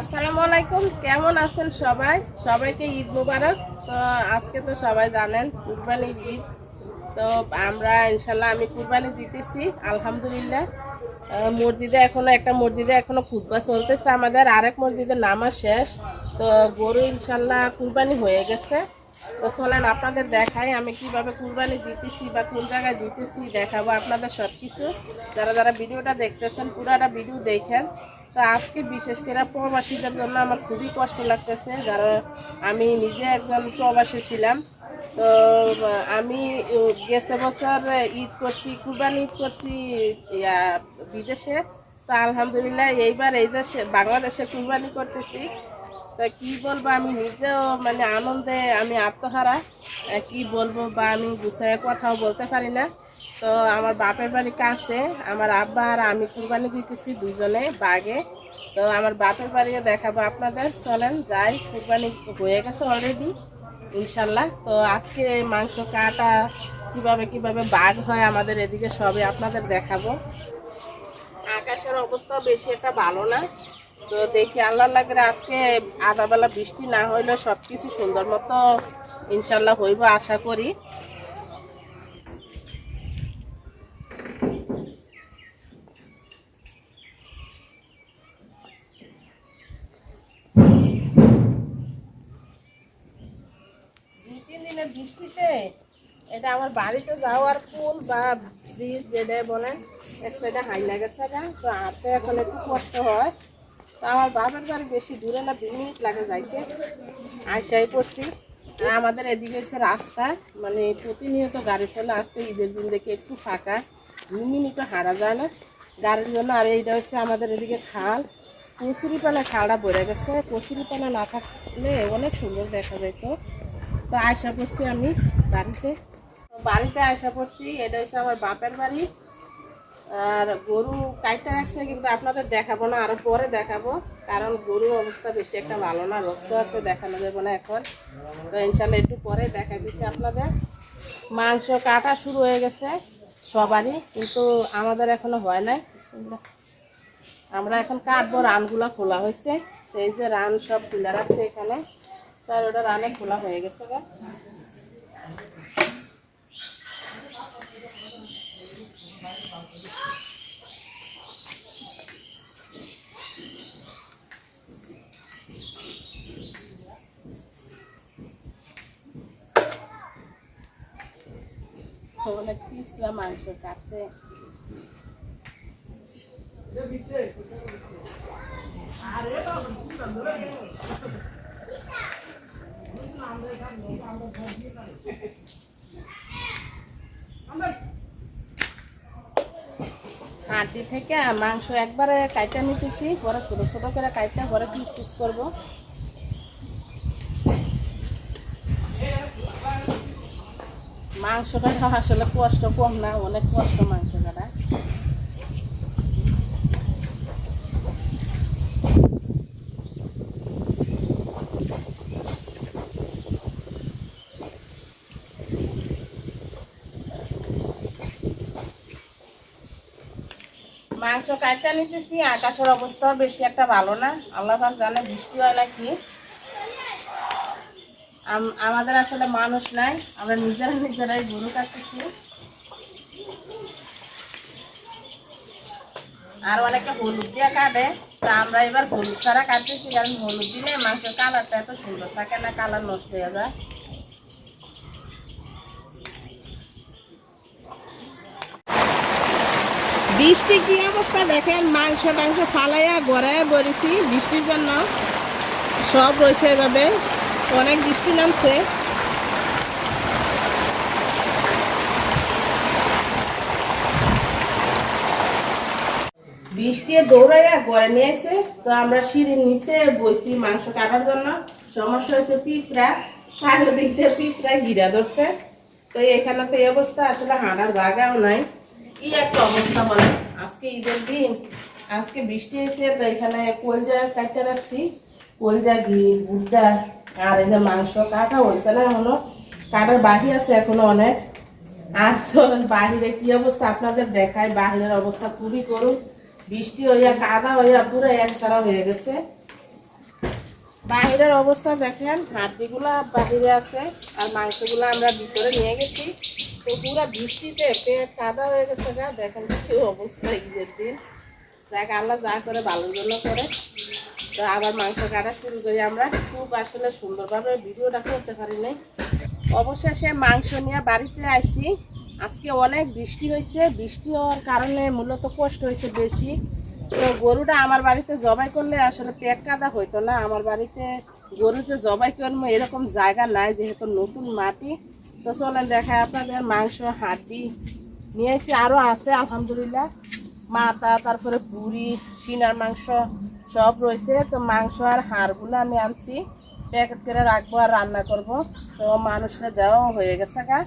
আসসালামু আলাইকুম, কেমন আছেন সবাই? সবাইকে ঈদ মুবারক। তো আজকে তো সবাই জানেন, কুরবানির ঈদ। তো আমরা ইনশাল্লাহ আমি কুরবানি দিতেছি, আলহামদুলিল্লাহ। মসজিদে এখনও, একটা মসজিদে এখনও খুতবা চলতেছে আমাদের, আরেক মসজিদের নামাজ শেষ। তো গরু ইনশাল্লাহ কুরবানি হয়ে গেছে। তো চলেন আপনাদের দেখাই আমি কীভাবে কুরবানি দিতেছি বা কোন জায়গায় দিতেছি, দেখাবো আপনাদের সব কিছু যারা যারা ভিডিওটা দেখতেছেন, পুরাটা ভিডিও দেখেন। তো আজকে বিশেষ করে প্রবাসীদের জন্য আমার খুবই কষ্ট লাগতেছে। যারা আমি নিজে একজন প্রবাসী ছিলাম, তো আমি গেছে বছর ঈদ করছি, কুরবানি ঈদ করছি বিদেশে। তো আলহামদুলিল্লাহ এইবার এই দেশে, বাংলাদেশে কুরবানি করতেছি। তা কি বলব, আমি নিজেও মানে আনন্দে, আমি আত্মহারা। কি বলব বা আমি গুছায় কথাও বলতে পারি না। তো আমার বাপের বাড়ি কাছে, আমার আব্বা আর আমি কুরবানি দিতেছি দুজনে বাগে। তো আমার বাপের বাড়িও দেখাবো আপনাদের, চলেন যাই, কুরবানি হয়ে গেছে অলরেডি ইনশাল্লাহ। তো আজকে মাংস কাটা কীভাবে কীভাবে বাঘ হয় আমাদের এদিকে সবে আপনাদের দেখাবো। আকাশের অবস্থা বেশি একটা ভালো না। তো দেখি আল্লাহ লাগে আজকে আধাবেলা বৃষ্টি না হইলে সব কিছু সুন্দর মতো ইনশাল্লাহ হইব আশা করি। দিনের বৃষ্টিতে? এটা আমার বাড়িতে যাওয়ার পুল বা ব্রিজ যেটা বলেন, এক সাইডে হাইলা গেছে গা, তো হাঁটতে এখন একটু কষ্ট হয়। তো আমার বাবার বাড়ি বেশি দূরে না দু মিনিট লাগে যাইতে। আইসাই পড়ছি। আর আমাদের এদিকে হচ্ছে রাস্তা মানে প্রতিনিয়ত গাড়ি চলে আজকে ঈদের দিন দেখে একটু ফাঁকা। দু মিনিটও হারা যায় না। গাড়ির জন্য আর এইটা হচ্ছে আমাদের এদিকে খাল। কচুরি পানা খালটা ভরে গেছে। কচুরি পানা না থাকলে অনেক সুন্দর দেখা যেত তো আশা করছি আমি বাড়িতে। বাড়িতে আশা করছি এটা হচ্ছে আমার বাপের বাড়ি। আর গরু কাইটটা রাখছে, কিন্তু আপনাদের দেখাবো না, আরও পরে দেখাবো, কারণ গরুর অবস্থা বেশি একটা ভালো না, রক্ত আছে, দেখানো যাবে না এখন। তো ইনশাল্লাহ একটু পরে দেখা দিচ্ছি আপনাদের। মাংস কাটা শুরু হয়ে গেছে সবারই, কিন্তু আমাদের এখনও হয় নাই। আমরা এখন কাটবো, রানগুলা খোলা হয়েছে। তো এই যে রান সব খোলা রাখছে এখানে। স্যার ওটা রানে খোলা হয়ে গেছে গা অনেক পিছলা মাংস কাটতে হাড্ডি থেকে মাংস একবারে কাইটা নিতেছি, পরে ছোট ছোট করে কাইটা পরে পিস পিস করব। মাংসটা আসলে কষ্ট কম না, অনেক কষ্ট মাংস কাটা মাংস কাটতে নিতেছি, আকাশের অবস্থা বেশি একটা ভালো না। আল্লাহ জানে বৃষ্টি হয় নাকি। আম- আমাদের আসলে মানুষ নাই, আমরা নিজেরা নিজেরাই গরু কাটতেছি। আর অনেকে হলুদ দিয়ে কাটে, তো আমরা এবার হলুদ ছাড়া কাটতেছি, কারণ হলুদ দিলে মাংসের কালারটা এত সুন্দর থাকে না কালার নষ্ট হয়ে যায়। বৃষ্টি কি অবস্থা দেখেন, মাংস টাংস ফালাইয়া গড়াইয়া বলেছি বৃষ্টির জন্য। সব রয়েছে এভাবে। অনেক বৃষ্টি নামছে। বৃষ্টি দৌড়াইয়া গড়ে নিয়ে এসে তো আমরা সিঁড়ির নিচে বসি মাংস কাটার জন্য। সমস্যা হয়েছে পিঁপড়া। চারো দিক দিয়ে পিঁপড়া গিরা ধরছে। তো এখানে তো এই অবস্থা, আসলে হাঁটার জায়গাও নাই। কি একটা অবস্থা বলে আজকে ঈদের দিন, আজকে বৃষ্টি এসে তো এখানে কলজা কাটতে রাখছি। কলজা ঘি গুড়া আর এই যে মাংস কাটা হয়েছে না এখনও। কাটার বাকি আছে এখনও অনেক। আর চলেন, বাহিরে কি অবস্থা আপনাদের দেখায় বাহিরের অবস্থা খুবই করুন। বৃষ্টি হইয়া, কাদা হইয়া পুরো এক সারা হয়ে গেছে। বাহিরের অবস্থা দেখেন, হাড্ডিগুলা বাহিরে আছে আর মাংসগুলো আমরা ভিতরে নিয়ে গেছি। তো পুরো বৃষ্টিতে পেট কাদা হয়ে গেছে গা, দেখেন কি অবস্থা ঈদের দিন। যাক আল্লাহ যা করে ভালোর জন্য করে। তো আবার মাংস কাটা শুরু করি আমরা। খুব আসলে সুন্দরভাবে ভিডিওটা করতে পারি নাই। অবশেষে মাংস নিয়ে বাড়িতে আইছি। আজকে অনেক বৃষ্টি হয়েছে বৃষ্টি হওয়ার কারণে মূলত কষ্ট হয়েছে বেশি। তো গরুটা আমার বাড়িতে জবাই করলে আসলে পেট কাদা হইতো না। আমার বাড়িতে গরু যে জবাই করব এরকম জায়গা নাই যেহেতু নতুন মাটি। তো চলেন দেখায় আপনাদের মাংস হাড্ডি নিয়েছি আরও আছে, আলহামদুলিল্লাহ। মাথা, তারপরে বুড়ি, সিনার মাংস সব রয়েছে। তো মাংস আর হাড়গুলো আমি আনছি, প্যাকেট করে রাখব আর রান্না করব। তো মানুষের দেওয়া হয়ে গেছে গা।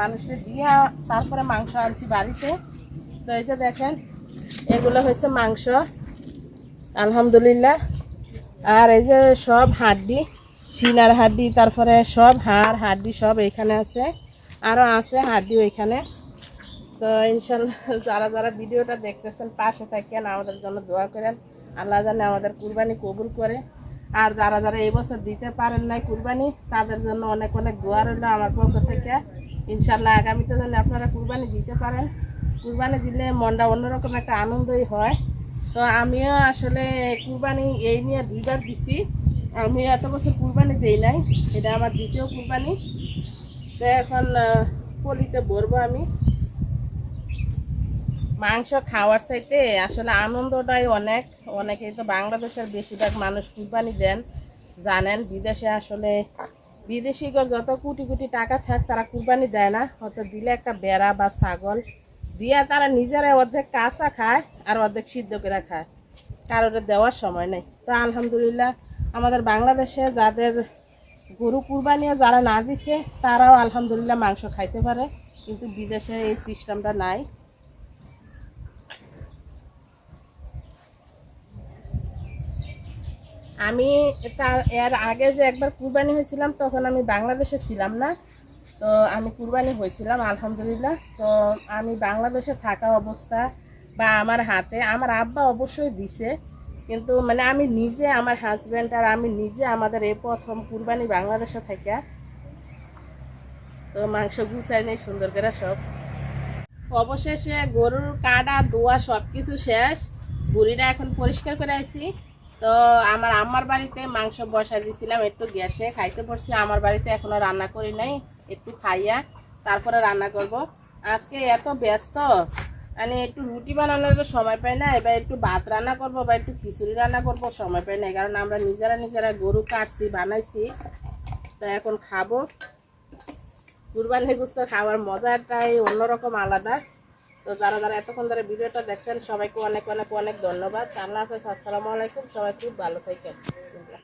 মানুষের দিয়ে তারপরে মাংস আনছি বাড়িতে। তো এই যে দেখেন এগুলো হয়েছে মাংস, আলহামদুলিল্লাহ। আর এই যে সব হাড্ডি সিনার হাড্ডি, তারপরে সব হাড়, হাড্ডি সব এখানে আছে। আরও আছে হাড্ডি ওইখানে। তো ইনশাল্লাহ যারা যারা ভিডিওটা দেখতেছেন, পাশে থাকেন, আমাদের জন্য দোয়া করেন। আল্লাহ জানে আমাদের কুরবানি কবুল করে। আর যারা যারা এই বছর দিতে পারেন নাই কুরবানি, তাদের জন্য অনেক অনেক দোয়া রইল আমার পক্ষ থেকে। ইনশাল্লাহ আগামীতে যেন আপনারা কুরবানি দিতে পারেন। কুরবানি দিলে মনটা অন্যরকম একটা আনন্দই হয়। তো আমিও আসলে কুরবানি এই নিয়ে দুইবার দিছি। আমি এত বছর কুরবানি দিই নাই, এটা আমার দ্বিতীয় কুরবানি। তো এখন পলিতে ভরবো আমি। মাংস খাওয়ার চাইতে আসলে আনন্দটাই অনেক। অনেকেই তো বাংলাদেশের বেশিরভাগ মানুষ কুরবানি দেন, জানেন বিদেশে আসলে বিদেশিগর যত কোটি কোটি টাকা থাক তারা কুরবানি দেয় না। হয়তো দিলে একটা বেড়া বা ছাগল দিয়ে তারা নিজেরাই অর্ধেক কাঁচা খায় আর অর্ধেক সিদ্ধ করে খায়। কারোর দেওয়ার সময় নেই। তো আলহামদুলিল্লাহ আমাদের বাংলাদেশে যাদের গরু কুরবানিও যারা না দিছে, তারাও আলহামদুলিল্লাহ মাংস খাইতে পারে। কিন্তু বিদেশে এই সিস্টেমটা নাই। আমি তার, এর আগে যে একবার কুরবানি হয়েছিলাম, তখন আমি বাংলাদেশে ছিলাম না। তো আমি কুরবানি হয়েছিলাম, আলহামদুলিল্লাহ। তো আমি বাংলাদেশে থাকা অবস্থা বা আমার হাতে, আমার আব্বা অবশ্যই দিছে। কিন্তু মানে আমি নিজে আমার হাজব্যান্ড আর আমি নিজে আমাদের এই প্রথম কুরবানি বাংলাদেশে থাকা তো মাংস গুছাই নেই, সুন্দর করে সব। অবশেষে গরুর কাটা, দোয়া সব কিছু শেষ। বুড়িটা এখন পরিষ্কার করে আইছি। তো আমার আম্মার বাড়িতে মাংস বসা দিয়েছিলাম একটু গ্যাসে, খাইতে পড়ছি আমার বাড়িতে এখনও রান্না করি নাই। একটু খাইয়া তারপরে রান্না করব। আজকে এত ব্যস্ত মানে একটু রুটি বানানোর সময় পাই না, এবার একটু ভাত রান্না করব বা একটু খিচুড়ি রান্না করব, সময় পাই না কারণ আমরা নিজেরা নিজেরা গরু কাটছি, বানাইছি। তো এখন খাব। কুরবানি গুস্ত খাওয়ার মজাটাই অন্যরকম আলাদা। তো যারা যারা এতক্ষণ ধরে ভিডিওটা দেখছেন, সবাইকে অনেক অনেক অনেক ধন্যবাদ। আল্লাহ হাফেজ, আসসালামু আলাইকুম, সবাই খুব ভালো থাকেন।